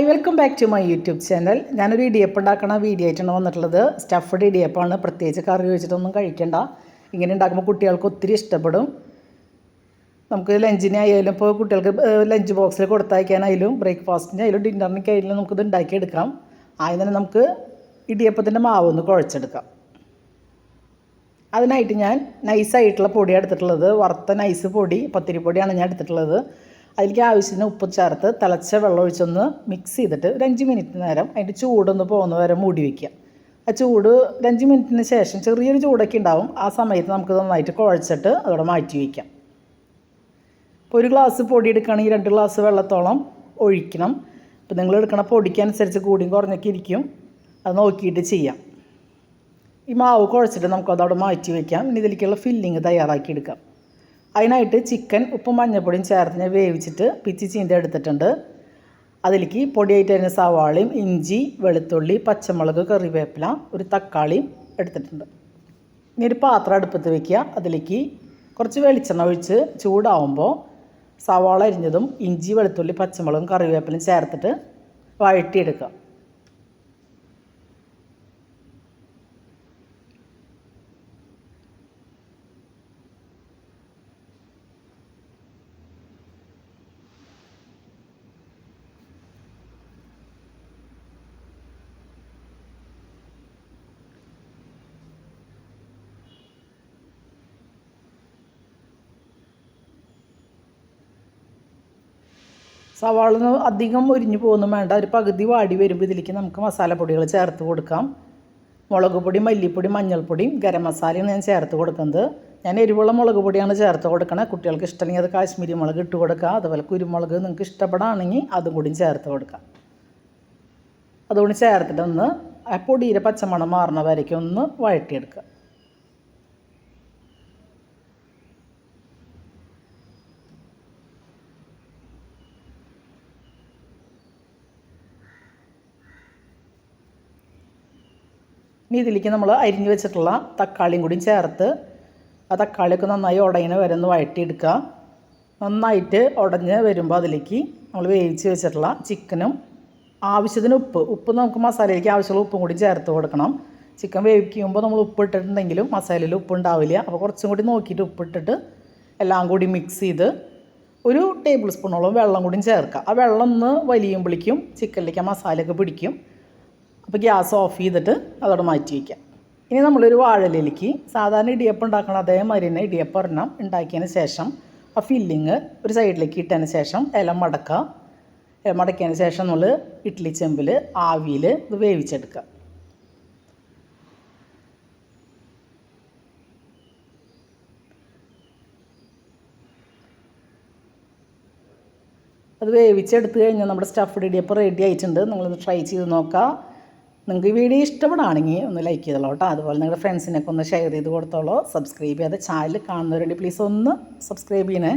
Hi welcome back to my YouTube channel ഞാനൊരു ഇടിയപ്പം ഉണ്ടാക്കണ video ആയിട്ടാണ് വന്നിട്ടുള്ളത്. സ്റ്റഫ്ഡ് ഇടിയപ്പമാണ്. പ്രത്യേകിച്ച് കറി വെച്ചിട്ടൊന്നും കഴിക്കണ്ട. ഇങ്ങനെ ഉണ്ടാക്കുമ്പോൾ കുട്ടികൾക്ക് ഒത്തിരി ഇഷ്ടപ്പെടും. നമുക്ക് ലഞ്ചിനായാലും ഇപ്പോൾ കുട്ടികൾക്ക് ലഞ്ച് ബോക്സിൽ കൊടുത്തയക്കാനായാലും ബ്രേക്ക്ഫാസ്റ്റിന് ആയാലും ഡിന്നറിനൊക്കെ ആയാലും നമുക്കിത് ഉണ്ടാക്കിയെടുക്കാം. ആദ്യം തന്നെ നമുക്ക് ഇടിയപ്പത്തിന്റെ മാവ് ഒന്ന് കുഴച്ചെടുക്കാം. അതിനായിട്ട് ഞാൻ നൈസായിട്ടുള്ള പൊടിയാണ് എടുത്തിട്ടുള്ളത്. വറുത്ത നൈസ് പൊടി പത്തിരിപ്പൊടിയാണ് ഞാൻ എടുത്തിട്ടുള്ളത്. അതിലേക്ക് ആവശ്യത്തിന് ഉപ്പ് ചേർത്ത് തിളച്ച വെള്ളം ഒഴിച്ചൊന്ന് മിക്സ് ചെയ്തിട്ട് ഒരു അഞ്ച് മിനിറ്റ് നേരം അതിന്റെ ചൂടൊന്ന് പോകുന്ന വരെ മൂടി വയ്ക്കുക ആ ചൂട് ഒരു അഞ്ച് മിനിറ്റിന് ശേഷം ചെറിയൊരു ചൂടൊക്കെ ഉണ്ടാവും. ആ സമയത്ത് നമുക്ക് നന്നായിട്ട് കുഴച്ചിട്ട് അതോടെ മാറ്റി വയ്ക്കാം ഇപ്പോൾ ഒരു ഗ്ലാസ് പൊടി എടുക്കുകയാണെങ്കിൽ രണ്ട് ഗ്ലാസ് വെള്ളത്തോളം ഒഴിക്കണം. ഇപ്പോൾ നിങ്ങൾ എടുക്കണ പൊടിക്കനുസരിച്ച് കൂടിയും കുറഞ്ഞൊക്കെ ഇരിക്കും. അത് നോക്കിയിട്ട് ചെയ്യാം. ഈ മാവ് കുഴച്ചിട്ട് നമുക്ക് അതവിടെ മാറ്റി വയ്ക്കാം ഇനി ഇതിലേക്കുള്ള ഫില്ലിങ് തയ്യാറാക്കി എടുക്കാം. അതിനായിട്ട് ചിക്കൻ ഉപ്പും മഞ്ഞൾപ്പൊടിയും ചേർത്ത് ഞാൻ വേവിച്ചിട്ട് പിച്ചി ചീന്റെ എടുത്തിട്ടുണ്ട്. അതിലേക്ക് പൊടിയായിട്ട് തന്നെ സവാളയും ഇഞ്ചി വെളുത്തുള്ളി പച്ചമുളക് കറിവേപ്പില ഒരു തക്കാളിയും എടുത്തിട്ടുണ്ട്. ഇനി ഒരു പാത്രം അടുപ്പത്ത് വെക്കുക. അതിലേക്ക് കുറച്ച് വെളിച്ചെണ്ണ ഒഴിച്ച് ചൂടാവുമ്പോൾ സവാള അരിഞ്ഞതും ഇഞ്ചി വെളുത്തുള്ളി പച്ചമുളകും കറിവേപ്പിലയും ചേർത്തിട്ട് വഴറ്റിയെടുക്കുക. സവാള അധികം ഒരിഞ്ഞു പോകുന്നു വേണ്ട. ഒരു പകുതി വാടി വരുമ്പോൾ ഇതിലേക്ക് നമുക്ക് മസാലപ്പൊടികൾ ചേർത്ത് കൊടുക്കാം. മുളക് പൊടി മല്ലിപ്പൊടി മഞ്ഞൾപ്പൊടിയും ഗരം മസാലയും ഞാൻ ചേർത്ത് കൊടുക്കുന്നത്. ഞാൻ എരിവുള്ള മുളക് പൊടിയാണ് ചേർത്ത് കൊടുക്കണത് കുട്ടികൾക്ക് ഇഷ്ടമല്ലെങ്കിൽ അത് കാശ്മീരി മുളക് ഇട്ട് കൊടുക്കുക. അതുപോലെ കുരുമുളക് നിങ്ങൾക്ക് ഇഷ്ടപ്പെടുകയാണെങ്കിൽ അതും കൂടി ചേർത്ത് കൊടുക്കാം അതുകൊണ്ട് ചേർത്തിട്ടൊന്ന് ആ പൊടിയിലെ പച്ചമണം മാറണ വരയ്ക്ക് ഒന്ന് വഴറ്റിയെടുക്കുക. ഇനി ഇതിലേക്ക് നമ്മൾ അരിഞ്ഞ് വെച്ചിട്ടുള്ള തക്കാളിയും കൂടി ചേർത്ത് ആ തക്കാളിയൊക്കെ നന്നായി ഉടയുന്ന വരെ വഴറ്റിയെടുക്കുക. നന്നായിട്ട് ഉടഞ്ഞ് വരുമ്പോൾ അതിലേക്ക് നമ്മൾ വേവിച്ച് വെച്ചിട്ടുള്ള ചിക്കനും ആവശ്യത്തിന് ഉപ്പ്. ഉപ്പ് നമുക്ക് മസാലയിലേക്ക് ആവശ്യമുള്ള ഉപ്പും കൂടി ചേർത്ത് കൊടുക്കണം. ചിക്കൻ വേവിക്കുമ്പോൾ നമ്മൾ ഉപ്പ് ഇട്ടിട്ടുണ്ടെങ്കിലും മസാലയിൽ ഉപ്പ് ഉണ്ടാവില്ല. അപ്പോൾ കുറച്ചും കൂടി നോക്കിയിട്ട് ഉപ്പിട്ടിട്ട് എല്ലാം കൂടി മിക്സ് ചെയ്ത് ഒരു ടേബിൾ സ്പൂണോളം വെള്ളം കൂടി ചേർക്കുക. ആ വെള്ളം ഒന്ന് വലിയുമ്പോഴേക്കും ചിക്കനിലേക്ക് ആ മസാലയൊക്കെ പിടിക്കും. അപ്പോൾ ഗ്യാസ് ഓഫ് ചെയ്തിട്ട് അതോടെ മാറ്റി വയ്ക്കാം ഇനി നമ്മളൊരു വാഴലിലേക്ക് സാധാരണ ഇടിയപ്പം ഉണ്ടാക്കണം അതേമാതിരി തന്നെ ഇടിയപ്പം ഒരെണ്ണം ഉണ്ടാക്കിയതിന് ശേഷം ആ ഫില്ലിങ് ഒരു സൈഡിലേക്ക് ഇട്ടതിന് ശേഷം ഇല മടക്കുക. ഇല മടക്കിയതിന് ശേഷം നമ്മൾ ഇഡ്ഡലി ചെമ്പിൽ ആവിയിൽ ഇത് വേവിച്ചെടുക്കുക. അത് വേവിച്ചെടുത്ത് കഴിഞ്ഞാൽ നമ്മുടെ സ്റ്റഫ്ഡ് ഇടിയപ്പം റെഡി ആയിട്ടുണ്ട്. നിങ്ങളൊന്ന് ട്രൈ ചെയ്ത് നോക്കുക. നിങ്ങൾക്ക് ഈ വീഡിയോ ഇഷ്ടപ്പെടുകയാണെങ്കിൽ ഒന്ന് ലൈക്ക് ചെയ്തോളൂ കേട്ടോ. അതുപോലെ നിങ്ങളുടെ ഫ്രണ്ട്സിനൊക്കെ ഒന്ന് ഷെയർ ചെയ്ത് കൊടുത്തോളൂ. സബ്സ്ക്രൈബ് ചെയ്യാതെ ചാനൽ കാണുന്നവരുണ്ടെങ്കിൽ പ്ലീസ് ഒന്ന് സബ്സ്ക്രൈബ് ചെയ്യണേ.